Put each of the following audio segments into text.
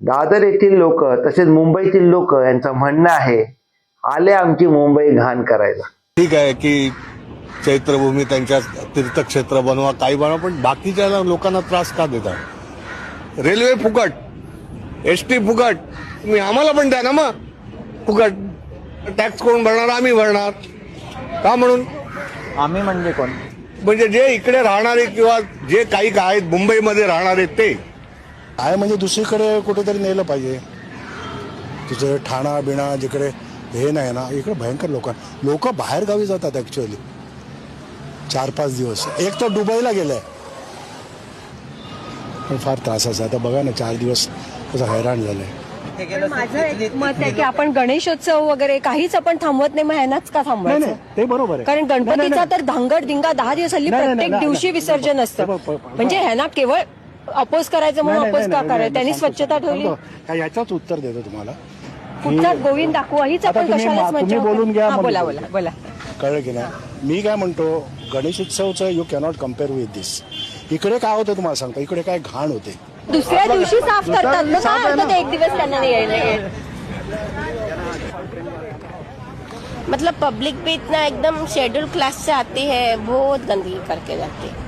दादर येथील लोक तसेच मुंबईतील लोक यांचं म्हणणं आहे आले आमची मुंबई घाण करायला. ठीक आहे की चैत्रभूमी त्यांच्या तीर्थक्षेत्र बनवा काही बनवा पण बाकीच्या लोकांना त्रास का देतात रेल्वे फुकट एस टी फुकट तुम्ही आम्हाला पण द्या ना मग. फुकट टॅक्स कोण भरणार आम्ही भरणार. का म्हणून? आम्ही म्हणजे कोण? म्हणजे जे इकडे राहणारे किंवा जे काही काय आहेत मुंबईमध्ये राहणारे ते आहे म्हणजे दुसरीकडे कुठेतरी नेलं पाहिजे. तिथे ठाणा बिणा जिकडे हे नाही ना इकडे भयंकर लोक लोक बाहेर गावी जातात ॲक्च्युअली चार पाच दिवस. एक तर दुबईला गेलंय. पण फार त्रासाचं. आता बघा ना चार दिवस कसं हैराण झालंय. माझं एक मत आहे की आपण गणेशोत्सव वगैरे काहीच आपण थांबवत नाही मग ह्यांनाच का नाही थांबवायचं? नाही ते बरोबर आहे. कारण गणपतीचा. तर धांगड दिंगा दहा दिवस हल्ली नाही, नाही, प्रत्येक नाही, दिवशी नाही, विसर्जन असतं. प- प- प- म्हणजे ह्यांना केवळ अपोज करायचं म्हणून अपोज का करायचं? त्यांनी स्वच्छता ठेवली. याच्याच उत्तर देतो तुम्हाला. कुठचा गोविंद दाखवा हीच आपण कशालाच मा- तुम्ही मज्जा बोलून घ्या, बोला बोला. बोला. कळलं की नाही? मी काय म्हणतो गणेशोत्सवचं you cannot compare with this इकडे काय होतं तुम्हाला सांगतो इकडे काय घाण होते. दुसऱ्या दिवशी साफ करतात. साफ काय ना. आहे एक दिवस त्यांना नाही यायला मतलब पब्लिक भी इतना एकदम शेड्यूल क्लास से आती है बहुत गंदगी करके जाती है।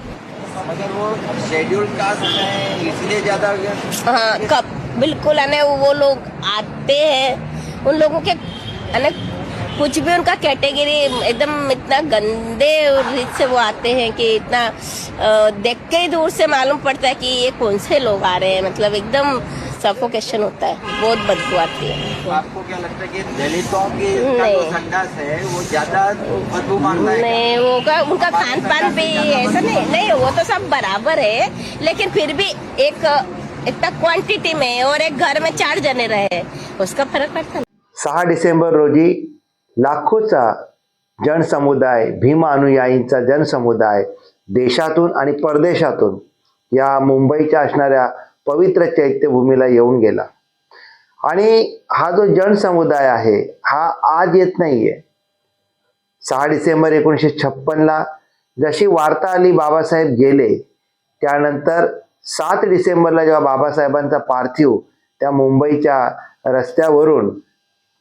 मगर वो शेड्यूल कास्ट इसलिए ज़्यादा हाँ कब? बिल्कुल, है वो लोग आते हैं। उन लोगों के अने कुछ भी उनका कैटेगरी एकदम इतना गंदे रीत से वो आते हैं कि इतना देख के ही दूर से मालूम पड़ता है कि ये कौन से लोग आ रहे हैं। मतलब एकदम सफोकेशन होता है। बहुत बदबू आती है। तो आपको क्या लगता है कि दलितों की का जो नहीं। है वो ज्यादा बदबू मारता है नहीं वो का उनका खान पान भी ऐसा नहीं नहीं वो तो सब बराबर है लेकिन फिर भी एक इतना क्वांटिटी में और एक घर में चार जने रहे उसका फर्क पड़ता है। सहा डिसेंबर रोजी लाखोचा जनसमुदाय भीम अनुयायींचा जनसमुदाय देशातून आणि परदेशातून या मुंबईच्या असणाऱ्या पवित्र चैत्यभूमीला येऊन गेला. आणि हा जो जनसमुदाय आहे हा आज येत नाहीये. सहा डिसेंबर एकोणीसशे छप्पनला जशी वार्ता आली बाबासाहेब गेले त्यानंतर सात डिसेंबरला जेव्हा बाबासाहेबांचा पार्थिव त्या मुंबईच्या रस्त्यावरून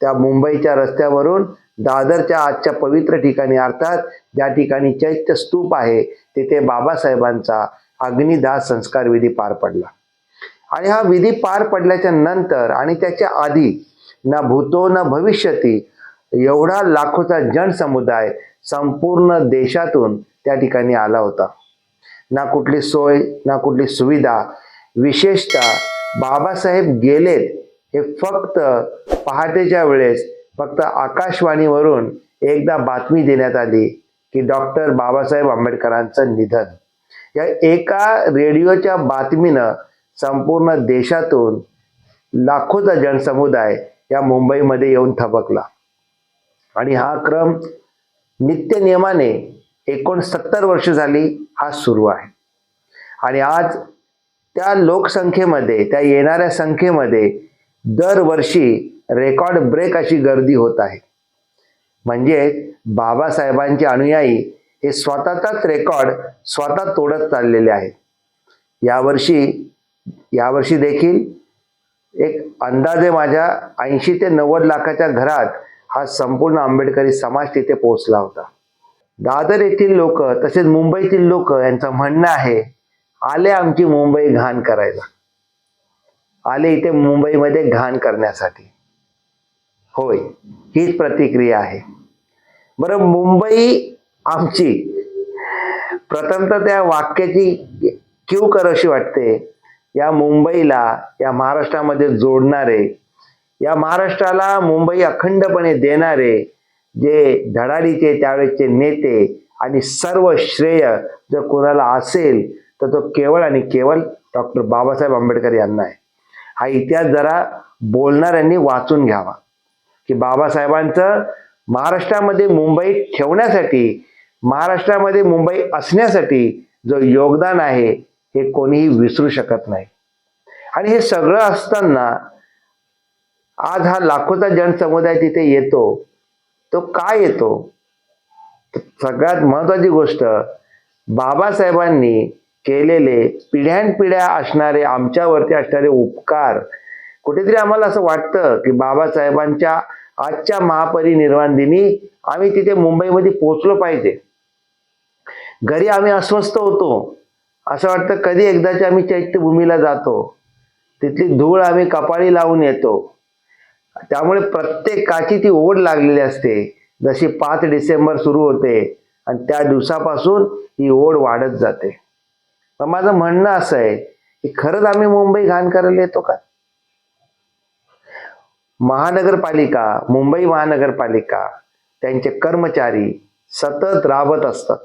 त्या मुंबईच्या रस्त्यावरून दादरच्या आजच्या पवित्र ठिकाणी अर्थात ज्या ठिकाणी चैत्य स्तूप आहे तिथे बाबासाहेबांचा अग्निदाह संस्कार विधी पार पडला. आणि हा विधी पार पडल्याच्या नंतर आणि त्याच्या आधी ना भूतो न भविष्यती एवढा लाखोचा जनसमुदाय संपूर्ण देशातून त्या ठिकाणी आला होता. ना कुठली सोय ना कुठली सुविधा विशेषतः बाबासाहेब गेलेत हे फक्त पहाटेच्या वेळेस फक्त आकाशवाणीवरून एकदा बातमी देण्यात आली की डॉक्टर बाबासाहेब आंबेडकरांचं निधन. या एका रेडिओच्या बातमीनं संपूर्ण देशातून लाखोचा जनसमुदाय या मुंबईमध्ये येऊन थबकला. आणि हा क्रम नित्य नियमाने एकोणसत्तर वर्ष झाली हा सुरू आहे. आणि आज त्या लोकसंख्येमध्ये त्या येणाऱ्या संख्येमध्ये दरवर्षी रेकॉर्ड ब्रेक अशी गर्दी होत आहे. म्हणजे बाबासाहेबांचे अनुयायी हे स्वतःचाच रेकॉर्ड स्वतः तोडत चाललेले आहेत. यावर्षी यावर्षी देखील एक अंदाजे माझ्या ऐंशी ते नव्वद लाखाच्या घरात हा संपूर्ण आंबेडकरी समाज तिथे पोहोचला होता. दादर येथील लोक तसेच मुंबईतील लोक यांचं म्हणणं आहे आले आमची मुंबई घाण करायला. आले इथे मुंबईमध्ये घाण करण्यासाठी. होय हीच प्रतिक्रिया आहे. बरं मुंबई आमची प्रथमतः त्या वाक्याची क्यू कर अशी वाटते? या मुंबईला या महाराष्ट्रामध्ये जोडणारे या महाराष्ट्राला मुंबई अखंडपणे देणारे जे धडाडीचे त्यावेळेचे नेते आणि सर्व श्रेय जर कोणाला असेल तर तो केवळ आणि केवळ डॉक्टर बाबासाहेब आंबेडकर यांना आहे. हा इतिहास जरा बोलणाऱ्यांनी वाचून घ्यावा. की बाबासाहेबांचं महाराष्ट्रामध्ये मुंबई ठेवण्यासाठी महाराष्ट्रामध्ये मुंबई असण्यासाठी जो योगदान आहे हे कोणीही विसरू शकत नाही. आणि हे सगळं असताना आज हा लाखोचा जनसमुदाय तिथे येतो तो का येतो? सगळ्यात महत्वाची गोष्ट बाबासाहेबांनी केलेले पिढ्यानपिढ्या असणारे आमच्यावरती असणारे उपकार कुठेतरी आम्हाला असं वाटतं की बाबासाहेबांच्या आजच्या महापरिनिर्वाण दिनी आम्ही तिथे मुंबईमध्ये पोहोचलो पाहिजे. घरी आम्ही अस्वस्थ होतो. असं वाटतं कधी एकदाची आम्ही चैत्यभूमीला जातो. तिथली धूळ आम्ही कपाळी लावून येतो. त्यामुळे प्रत्येकाची ती ओढ लागलेली असते. जशी पाच डिसेंबर सुरू होते आणि त्या दिवसापासून ही ओढ वाढत जाते. तर माझं म्हणणं असं आहे की खरंच आम्ही मुंबई घाण करायला येतो का? महानगरपालिका मुंबई महानगरपालिका त्यांचे कर्मचारी सतत राबत असतात.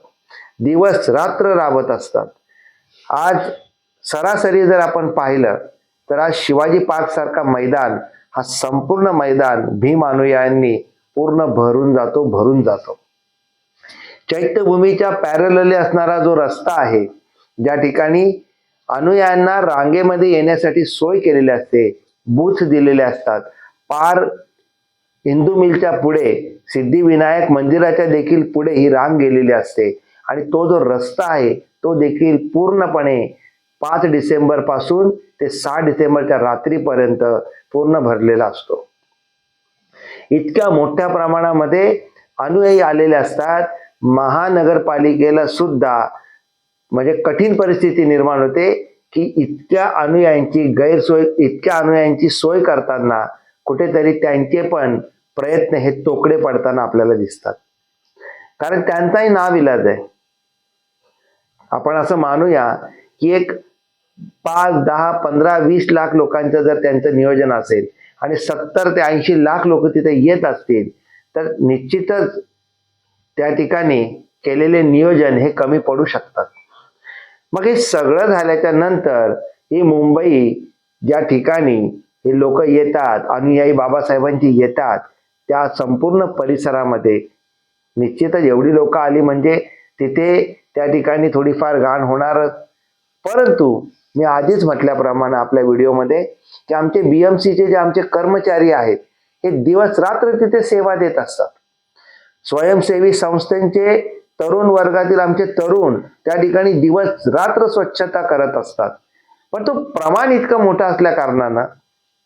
दिवस रात्र राबत असतात. आज सरासरी जर आपण पाहिलं तर आज शिवाजी पार्क सारखा मैदान हा संपूर्ण मैदान भीम अनुयायांनी पूर्ण भरून जातो भरून जातो. चैत्यभूमीच्या पॅरलली असणारा जो रस्ता आहे ज्या ठिकाणी अनुयायांना रांगेमध्ये येण्यासाठी सोय केलेली असते बूथ दिलेले असतात. पार हिंदू मिलच्या पुढे सिद्धिविनायक मंदिराच्या देखील पुढे ही रांग गेलेली असते. आणि तो जो रस्ता आहे तो देखील पूर्णपणे पाच डिसेंबरपासून ते सहा डिसेंबरच्या रात्रीपर्यंत पूर्ण भरलेला असतो. इतक्या मोठ्या प्रमाणामध्ये अनुयायी आलेले असतात. महानगरपालिकेला सुद्धा म्हणजे कठीण परिस्थिती निर्माण होते की इतक्या अनुयायांची गैरसोय इतक्या अनुयायांची सोय करताना कुठेतरी त्यांचे पण प्रयत्न हे तोकडे पडताना आपल्याला दिसतात. कारण त्यांचाही नाव इलाज आहे. आपण असं मानूया की एक पाच दहा पंधरा वीस लाख लोकांचं जर त्यांचं नियोजन असेल आणि सत्तर ते ऐंशी लाख लोक तिथे येत असतील तर निश्चितच त्या ठिकाणी केलेले नियोजन हे कमी पडू शकतात. मग हे सगळं झाल्याच्यानंतर ही मुंबई ज्या ठिकाणी हे लोक येतात अनुयायी बाबासाहेबांची येतात त्या संपूर्ण परिसरामध्ये निश्चितच एवढी लोक आली म्हणजे तिथे त्या ठिकाणी थोडीफार घाण होणारच. परंतु मी आधीच म्हटल्याप्रमाणे आपल्या व्हिडिओमध्ये की आमचे बीएमसीचे जे आमचे कर्मचारी आहेत हे दिवस रात्र तिथे सेवा देत असतात. स्वयंसेवी संस्थेचे तरुण वर्गातील आमचे तरुण त्या ठिकाणी दिवस रात्र स्वच्छता करत असतात. पण तो प्रमाण इतकं मोठं असल्या कारणानं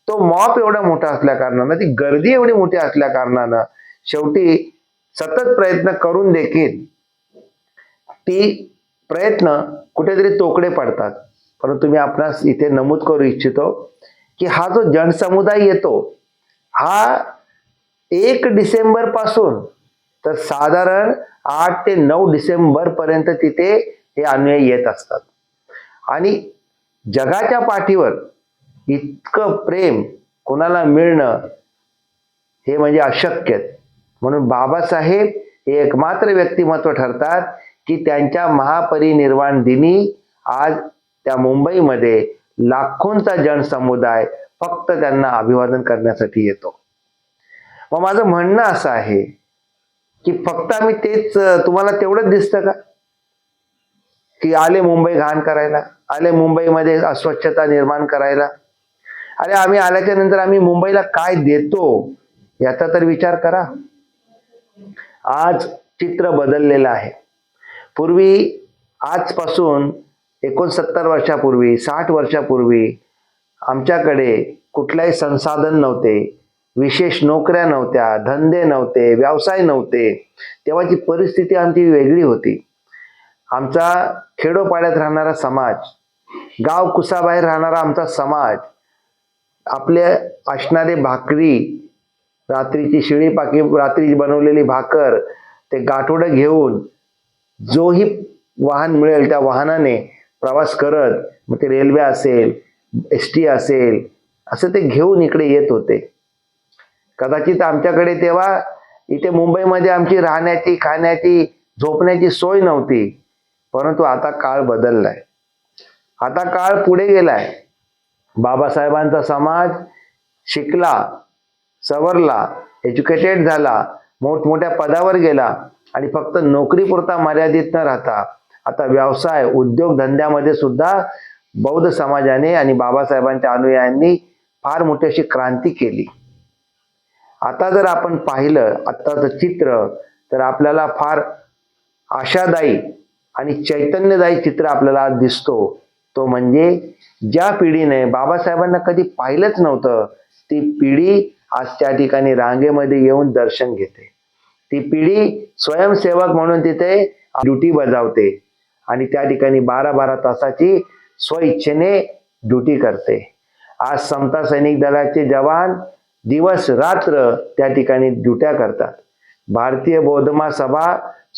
तो मॉप एवढा मोठा असल्या कारणानं ती गर्दी एवढी मोठी असल्या कारणानं शेवटी सतत प्रयत्न करून देखील ती प्रयत्न कुठेतरी तोकडे पडतात. परंतु मी आपणास इथे नमूद करू इच्छितो की हा जो जनसमुदाय येतो हा एक डिसेंबरपासून तर साधारण आठ ते नऊ डिसेंबर पर्यंत तिथे हे अनुयायी येत असतात. आणि जगाच्या पाठीवर इतकं प्रेम कोणाला मिळणं हे म्हणजे अशक्य म्हणून बाबासाहेब हे एकमात्र व्यक्तिमत्व ठरतात. की त्यांच्या महापरिनिर्वाण दिनी आज त्या मुंबईमध्ये लाखोंचा जनसमुदाय फक्त त्यांना अभिवादन करण्यासाठी येतो. मग माझं म्हणणं असं आहे की फक्त आम्ही तेच तुम्हाला तेवढंच दिसतं का? की आले मुंबई घाण करायला आले मुंबईमध्ये अस्वच्छता निर्माण करायला. अरे आम्ही आल्याच्यानंतर आम्ही मुंबईला काय देतो याचा तर विचार करा. आज चित्र बदललेलं आहे. पूर्वी आजपासून एकोणसत्तर वर्षापूर्वी साठ वर्षापूर्वी आमच्याकडे कुठलाही संसाधन नव्हते विशेष नोकऱ्या नव्हत्या धंदे नव्हते व्यवसाय नव्हते. तेव्हाची परिस्थिती आमची वेगळी होती. आमचा खेडोपाड्यात राहणारा समाज गाव कुसाबाहेर राहणारा आमचा समाज आपले असणारे भाकरी रात्रीची शिळी पाकी रात्री बनवलेली भाकर ते गाठोडं घेऊन जोही वाहन मिळेल त्या वाहनाने प्रवास करत मग ते रेल्वे असेल एस टी असेल असं ते घेऊन इकडे येत होते. कदाचित आमच्याकडे तेव्हा इथे मुंबईमध्ये आमची राहण्याची खाण्याची झोपण्याची सोय नव्हती परंतु आता काळ बदललाय. आता काळ पुढे गेलाय. बाबासाहेबांचा समाज शिकला सवरला एज्युकेटेड झाला मोठमोठ्या पदावर गेला. आणि फक्त नोकरीपुरता मर्यादित न राहता आता व्यवसाय उद्योगधंद्यामध्ये सुद्धा बौद्ध समाजाने आणि बाबासाहेबांच्या अनुयायांनी फार मोठी अशी क्रांती केली. आता जर आपण पाहिलं आत्ताचं चित्र तर आपल्याला फार आशादायी आणि चैतन्यदायी चित्र आपल्याला दिसतो. तो म्हणजे ज्या पिढीने बाबासाहेबांना कधी पाहिलंच नव्हतं ती पिढी आज त्या ठिकाणी रांगेमध्ये येऊन दर्शन घेते. ती पिढी स्वयंसेवक म्हणून तिथे ड्युटी बजावते आणि त्या ठिकाणी बारा बारा तासाची स्वइच्छेने ड्युटी करते. आज समता सैनिक दलाचे जवान दिवस रात्र त्या ठिकाणी ड्युट्या करतात. भारतीय बौद्धमा सभा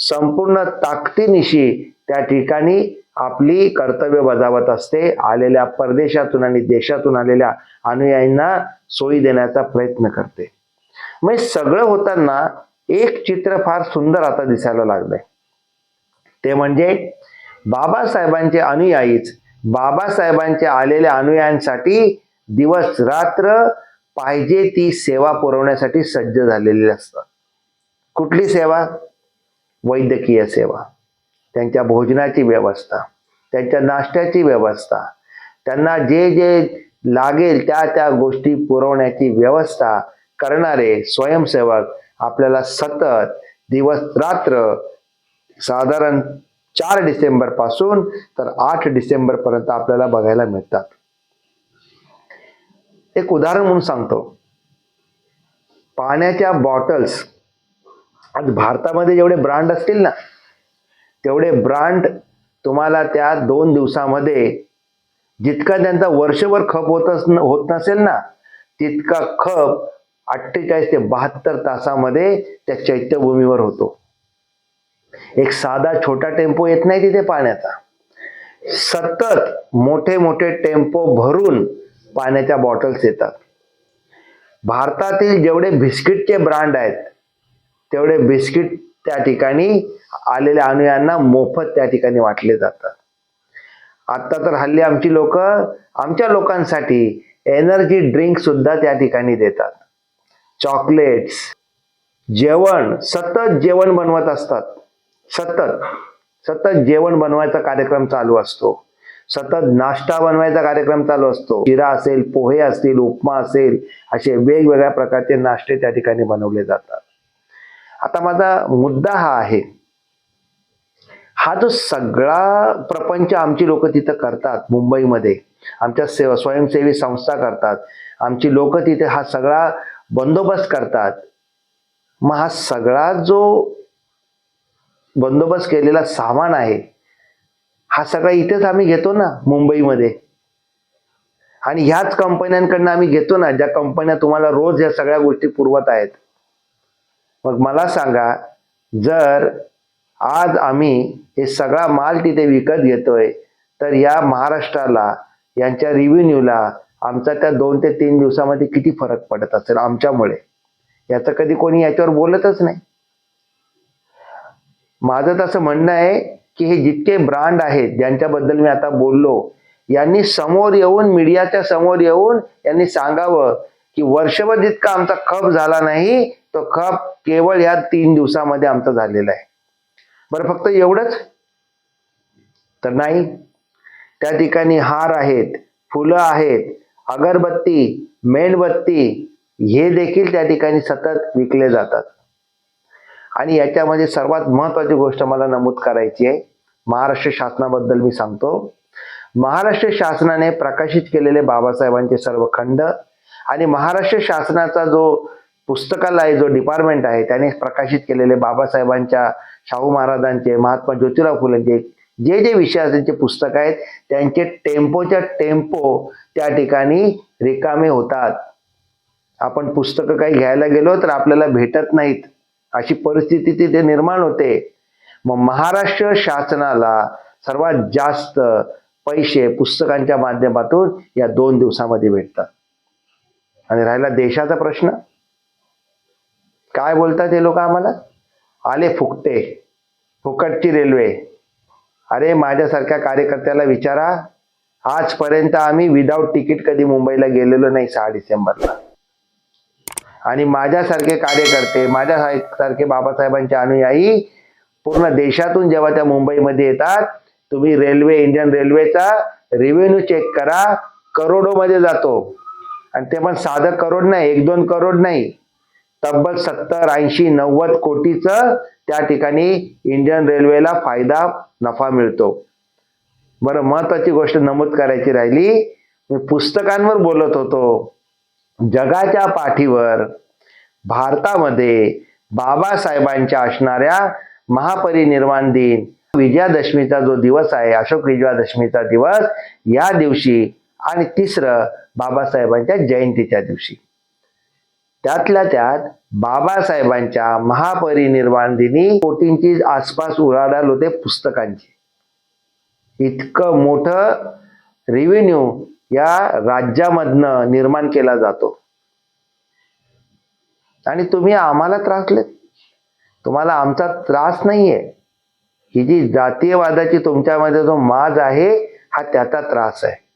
संपूर्ण ताकदीनिशी त्या ठिकाणी आपली कर्तव्य बजावत असते. आलेल्या परदेशातून आणि देशातून आलेल्या अनुयायींना सोयी देण्याचा प्रयत्न करते. मग सगळं होताना एक चित्र फार सुंदर आता दिसायला लागलंय. ते म्हणजे बाबासाहेबांचे अनुयायीच बाबासाहेबांच्या आलेल्या अनुयायांसाठी दिवस रात्र पाहिजे ती सेवा पुरवण्यासाठी सज्ज झालेली असतात. कुठली सेवा? वैद्यकीय सेवा. त्यांच्या भोजनाची व्यवस्था त्यांच्या नाश्त्याची व्यवस्था त्यांना जे जे लागेल त्या त्या गोष्टी पुरवण्याची व्यवस्था करणारे स्वयंसेवक आपल्याला सतत दिवस रात्र साधारण चार डिसेंबरपासून तर आठ डिसेंबर पर्यंत आपल्याला बघायला मिळतात. एक उदाहरण म्हणून सांगतो. पाण्याच्या बॉटल्स आज भारतामध्ये जेवढे ब्रांड असतील ना तेवढे ब्रांड तुम्हाला त्या दोन दिवसामध्ये जितका त्यांचा वर्षभर खप होत होत नसेल ना तितका खप अठ्ठेचाळीस ते बहात्तर तासामध्ये त्या चैत्यभूमीवर होतो. एक साधा छोटा टेम्पो येत नाही तिथे पाण्याचा. सतत मोठे मोठे टेम्पो भरून पाण्याच्या बॉटल्स येतात. भारतातील जेवढे बिस्किटचे ब्रँड आहेत तेवढे बिस्किट त्या ठिकाणी आलेल्या अनुयांना मोफत त्या ठिकाणी वाटले जातात. आत्ता तर हल्ली आमची लोक आमच्या लोकांसाठी एनर्जी ड्रिंक सुद्धा त्या ठिकाणी देतात. चॉकलेट्स. जेवण सतत जेवण बनवत असतात. सतत. सतत जेवण बनवायचा कार्यक्रम चालू असतो. सतत नाश्ता बनवायचा कार्यक्रम चालू असतो. शिरा असेल पोहे असतील उपमा असेल असे वेगवेगळ्या प्रकारचे नाश्ते त्या ठिकाणी बनवले जातात. आता माझा मुद्दा हा आहे हा जो सगळा प्रपंच आमची लोक तिथं करतात मुंबईमध्ये. आमच्या सेवा स्वयंसेवी संस्था करतात. आमची लोक तिथे हा सगळा बंदोबस्त करतात. मग हा सगळा जो बंदोबस्त केलेला सामान आहे हा सगळा इथेच आम्ही घेतो ना मुंबईमध्ये. आणि ह्याच कंपन्यांकडनं आम्ही घेतो ना ज्या कंपन्या तुम्हाला रोज या सगळ्या गोष्टी पुरवत आहेत. मग मला सांगा जर आज आम्ही हे सगळा माल तिथे विकत घेतोय तर या महाराष्ट्राला यांच्या रिव्हेन्यूला आमचा त्या दोन ते तीन दिवसामध्ये किती फरक पडत असेल आमच्यामुळे? याचं कधी कोणी याच्यावर बोलतच नाही. माझं तसं म्हणणं आहे की हे जितके ब्रांड आहेत ज्यांच्याबद्दल मी आता बोललो यांनी समोर येऊन मीडियाच्या समोर येऊन यांनी सांगावं की वर्षभर जितका आमचा खप झाला नाही तो खप केवळ या तीन दिवसामध्ये आमचा झालेला आहे. बरं फक्त एवढंच? तर नाही. त्या ठिकाणी हार आहेत फुलं आहेत अगरबत्ती मेणबत्ती हे देखील त्या ठिकाणी सतत विकले जातात. आणि याच्यामध्ये सर्वात महत्वाची गोष्ट मला नमूद करायची आहे. महाराष्ट्र शासनाबद्दल मी सांगतो. महाराष्ट्र शासनाने प्रकाशित केलेले बाबासाहेबांचे सर्व खंड आणि महाराष्ट्र शासनाचा जो पुस्तकालय जो डिपार्टमेंट आहे त्याने प्रकाशित केलेले बाबासाहेबांच्या शाहू महाराजांचे महात्मा ज्योतिराव फुलेंचे जे जे विषयाचे पुस्तक आहेत त्यांचे टेम्पोच्या टेम्पो त्या ठिकाणी रिकामे होतात. आपण पुस्तकं काही घ्यायला गेलो तर आपल्याला भेटत नाहीत. अशी परिस्थिती तिथे निर्माण होते. मग महाराष्ट्र शासनाला सर्वात जास्त पैसे पुस्तकांच्या माध्यमातून या दोन दिवसामध्ये भेटतात. आणि राहिला देशाचा प्रश्न. काय बोलतात हे लोक आम्हाला? आले फुकटे. फुकटची रेल्वे. अरे माझ्यासारख्या कार्यकर्त्याला विचारा. आजपर्यंत आम्ही विदाऊट तिकीट कधी मुंबईला गेलेलो नाही सहा डिसेंबरला. आणि माझ्यासारखे कार्यकर्ते माझ्यासारखे बाबासाहेबांचे अनुयायी पूर्ण देशातून जेव्हा त्या मुंबईमध्ये येतात तुम्ही रेल्वे इंडियन रेल्वेचा रेव्हेन्यू चेक करा. करोडोमध्ये जातो. आणि ते पण साधं करोड नाही एक दोन करोड नाही. तब्बल सत्तर ऐंशी नव्वद कोटीचं त्या ठिकाणी इंडियन रेल्वेला फायदा नफा मिळतो. बरं महत्वाची गोष्ट नमूद करायची राहिली. मी पुस्तकांवर बोलत होतो. जगाच्या पाठीवर भारतामध्ये बाबासाहेबांच्या असणाऱ्या महापरिनिर्वाण दिन विजयादशमीचा जो दिवस आहे अशोक विजयादशमीचा दिवस या दिवशी आणि तिसरं बाबासाहेबांच्या जयंतीच्या दिवशी. त्यातल्या त्यात बाबासाहेबांच्या महापरिनिर्वाण दिनी कोटींची आसपास उलाढाल होते पुस्तकांची. इतकं मोठं रेव्हेन्यू या राज्यामधनं निर्माण केला जातो. आणि तुम्ही आम्हाला त्रासले तुम्हाला आमचा त्रास नाहीये. ही जी जातीयवादाची तुमच्यामध्ये जो माज आहे हा त्याचा त्रास आहे.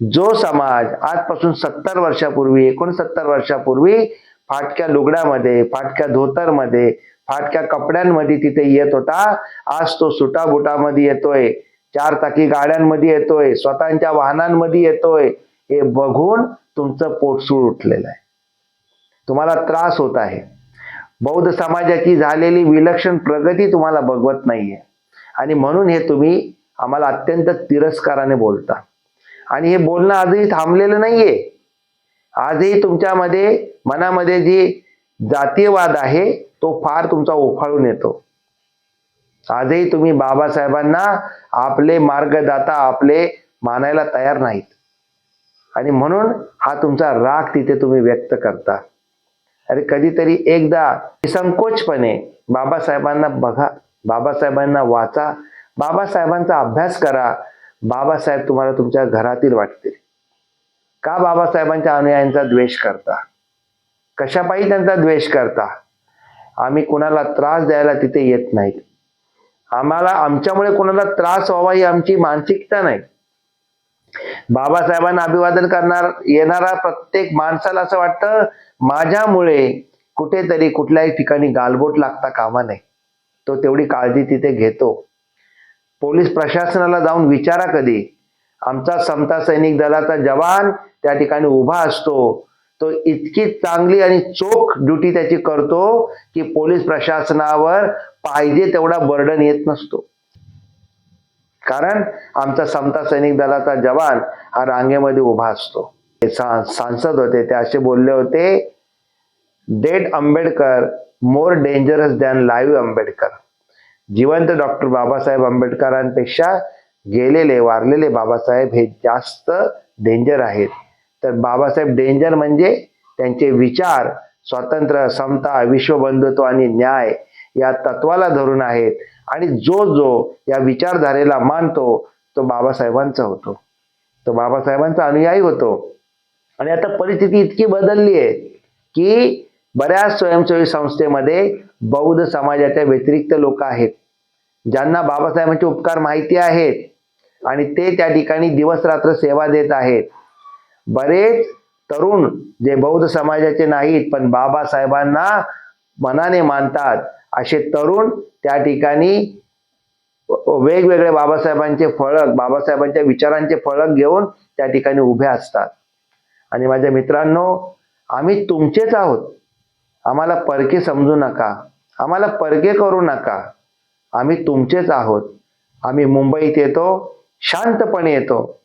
जो समाज आजपासून सत्तर वर्षापूर्वी एकोणसत्तर वर्षापूर्वी फाटक्या लुगड्यामध्ये फाटक्या धोतरमध्ये फाटक्या कपड्यांमध्ये तिथे येत होता आज तो सुटाबुटामध्ये येतोय चार चाकी गाड्यांमध्ये येतोय स्वतःच्या वाहनांमध्ये येतोय हे बघून तुमचं पोटसूळ उठलेलं आहे. तुम्हाला त्रास होत आहे. बौद्ध समाजाची झालेली विलक्षण प्रगती तुम्हाला बघवत नाहीये. आणि म्हणून हे तुम्ही आम्हाला अत्यंत तिरस्काराने बोलता. आणि हे बोलणं आजही थांबलेलं नाहीये. आजही तुमच्यामध्ये मनामध्ये जी जातीयवाद आहे तो फार तुमचा उफाळून येतो. आजही तुम्ही बाबासाहेबांना आपले मार्गदाता आपले मानायला तयार नाहीत. आणि म्हणून हा तुमचा राग तिथे तुम्ही व्यक्त करता. अरे कधीतरी एकदा संकोचपणे बाबासाहेबांना बघा बाबासाहेबांना वाचा बाबासाहेबांचा अभ्यास करा बाबासाहेब तुम्हाला तुमच्या घरातील वाटतील. का बाबासाहेबांच्या अनुयायांचा द्वेष करता? कशापायी त्यांचा द्वेष करता? आम्ही कुणाला त्रास द्यायला तिथे येत नाहीत. आम्हाला आमच्यामुळे कोणाला त्रास व्हावा ही आमची मानसिकता नाही. बाबासाहेबांना अभिवादन करणार येणारा प्रत्येक माणसाला असं वाटतं माझ्यामुळे कुठेतरी कुठल्याही ठिकाणी गालबोट लागता कामा नये. तो तेवढी काळजी तिथे घेतो. पोलीस प्रशासनाला जाऊन विचारा कधी. आमचा समता सैनिक दलाचा जवान त्या ठिकाणी उभा असतो. तो इतकी चांगली आणि चोख ड्युटी त्याची करतो की पोलीस प्रशासनावर पाहिजे तेवढा बर्डन येत नसतो. कारण आमचा समता सैनिक दलाचा जवान हा रांगेमध्ये उभा असतो. ते सांसद होते ते असे बोलले होते dead Ambedkar more dangerous than live Ambedkar. जिवंत डॉक्टर बाबासाहेब आंबेडकरांपेक्षा गेलेले वारलेले बाबासाहेब हे जास्त डेंजर आहेत. तर बाबासाहेब डेंजर म्हणजे त्यांचे विचार स्वातंत्र्य समता विश्वबंधुत्व आणि न्याय या तत्वाला धरून आहेत आणि जो जो या विचारधारेला मानतो तो बाबासाहेबांचा होतो. तो बाबासाहेबांचा अनुयायी होतो. आणि आता परिस्थिती इतकी बदलली आहे की बऱ्याच स्वयंसेवी संस्थेमध्ये बौद्ध समाजाच्या व्यतिरिक्त लोक आहेत. ज्यांना बाबासाहेबांचे उपकार माहिती आहेत आणि ते त्या ठिकाणी दिवस रात्र सेवा देत आहेत. बरेच तरुण जे बौद्ध समाजाचे नाहीत पण बाबासाहेबांना मनाने मानतात. असे तरुण त्या ठिकाणी वेगवेगळे बाबासाहेबांचे फळक बाबासाहेबांच्या विचारांचे फळक घेऊन त्या ठिकाणी उभे असतात. आणि माझ्या मित्रांनो आम्ही तुमचेच आहोत. आम्हाला परके समजू नका. आम्हाला परके करू नका. आम्ही तुमचेच आहोत. आम्ही मुंबईत येतो शांतपणे येतो.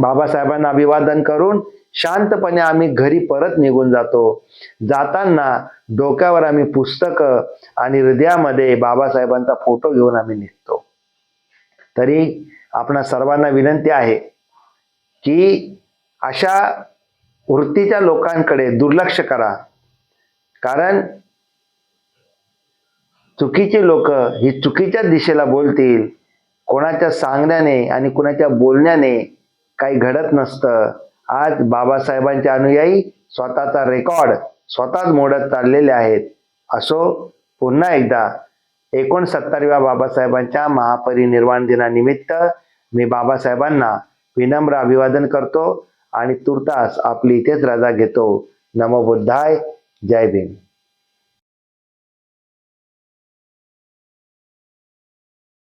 बाबासाहेबांना अभिवादन करून शांतपणे आम्ही घरी परत निघून जातो. जाताना डोक्यावर आम्ही पुस्तकं आणि हृदयामध्ये बाबासाहेबांचा फोटो घेऊन आम्ही निघतो. तरी आपणा सर्वांना विनंती आहे की अशा वृत्तीच्या लोकांकडे दुर्लक्ष करा. कारण चुकीचे लोक ही चुकीच्या दिशेला बोलतील. कोणाच्या सांगण्याने आणि कोणाच्या बोलण्याने काही घडत नसतं. आज बाबासाहेबांचे अनुयायी स्वतःचा रेकॉर्ड स्वतःच मोडत चाललेले आहेत. असो पुन्हा एकदा एकोणसत्तरव्या बाबासाहेबांच्या महापरिनिर्वाण दिनानिमित्त मी बाबासाहेबांना विनम्र अभिवादन करतो आणि तुर्तास आपली इथेच रजा घेतो. नमो बुद्धाय. जय भीम